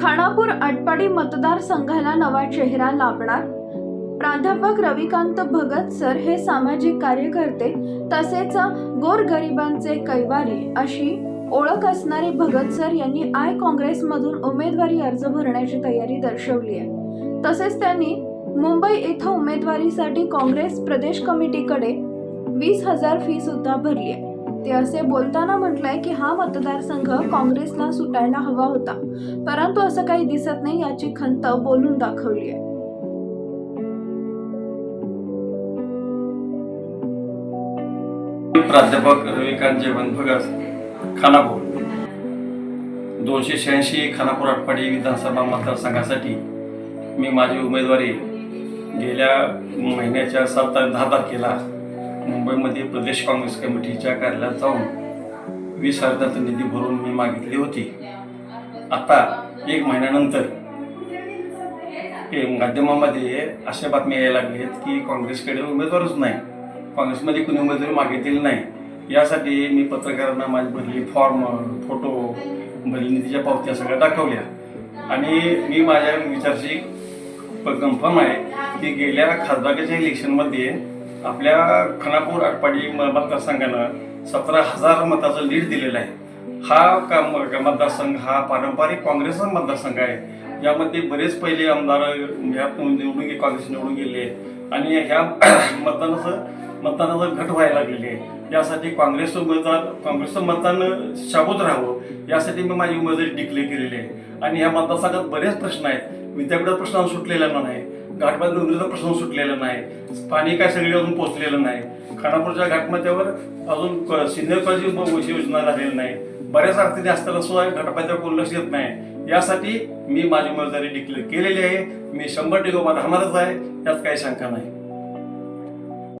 खानापूर आटपाडी मतदारसंघाला नवा चेहरा लाभणार? प्राध्यापक रविकांत भगत सर हे सामाजिक कार्यकर्ते तसेच गोरगरिबांचे कैवारी अशी ओळख असणारे भगत सर यांनी आय काँग्रेसमधून उमेदवारी अर्ज भरण्याची तयारी दर्शवली आहे. तसेच त्यांनी मुंबई येथे उमेदवारीसाठी काँग्रेस प्रदेश कमिटीकडे वीस हजार फी सुद्धा भरली आहे. ते असे बोलताना म्हटलंय की हा मतदारसंघ काँग्रेसला सुटायला हवा होता. परंतु असं काही दिसत नाही याची खंत बोलून दाखवली आहे. प्राध्यापक रविकांत जेवण भगत खानापूर. दोनशे शहाऐंशी खानापूर आटपाडी विधानसभा मतदारसंघासाठी मी माझी उमेदवारी गेल्या महिन्याच्या सात तारीख दहा तारखेला मुंबईमध्ये प्रदेश काँग्रेस कमिटीच्या कार्यालयात जाऊन वीस हजाराचा निधी भरून मी मागितली होती. आता एक महिन्यानंतर माध्यमामध्ये अशा बातम्या यायला लागल्यात की काँग्रेसकडे उमेदवारच नाही. काँग्रेसमध्ये कुणी उमेदवारी मागितलेली नाही. यासाठी मी पत्रकारांना माझी भरली फॉर्म फोटो भरली निधीच्या पावत्या सगळ्या दाखवल्या. आणि मी माझ्या विचारशी कन्फर्म आहे की गेल्या खासदाराच्या इलेक्शनमध्ये आपल्या खानापूर आटपाडी मतदारसंघानं सतरा हजार मताचं लीड दिलेलं आहे. हा का म- मतदारसंघ हा पारंपरिक काँग्रेसचा मतदारसंघ आहे. यामध्ये बरेच पहिले आमदार ह्यात निवडून गे काँग्रेस निवडून गेले आणि ह्या मतदानाचं मतदानाचं घट व्हायला लागलेली आहे. यासाठी काँग्रेस उमेदवार काँग्रेसचं मतदान शाबूत राहावं यासाठी मी माझी उमेदवारी डिक्लेअर केलेली आहे. आणि ह्या मतदारसंघात बरेच प्रश्न आहेत. विद्यापीठात प्रश्न सुटलेला नाही. घाटमात डोंगरीचा प्रश्न सुटलेला नाही. पाणी काय सगळे अजून पोहोचलेलं नाही. खानापूरच्या घाटमाथ्यावर अजून सिनियर कॉलेज योजना झालेली नाही. बऱ्याच अडचणी असताना सुद्धा घाटमाथ्यावर कोण लक्ष देत नाही. यासाठी मी माझी उमेदवारी डिक्लेअर केलेली आहे. मी शंभर टक्के उभा राहणारच आहे. यात काही शंका नाही.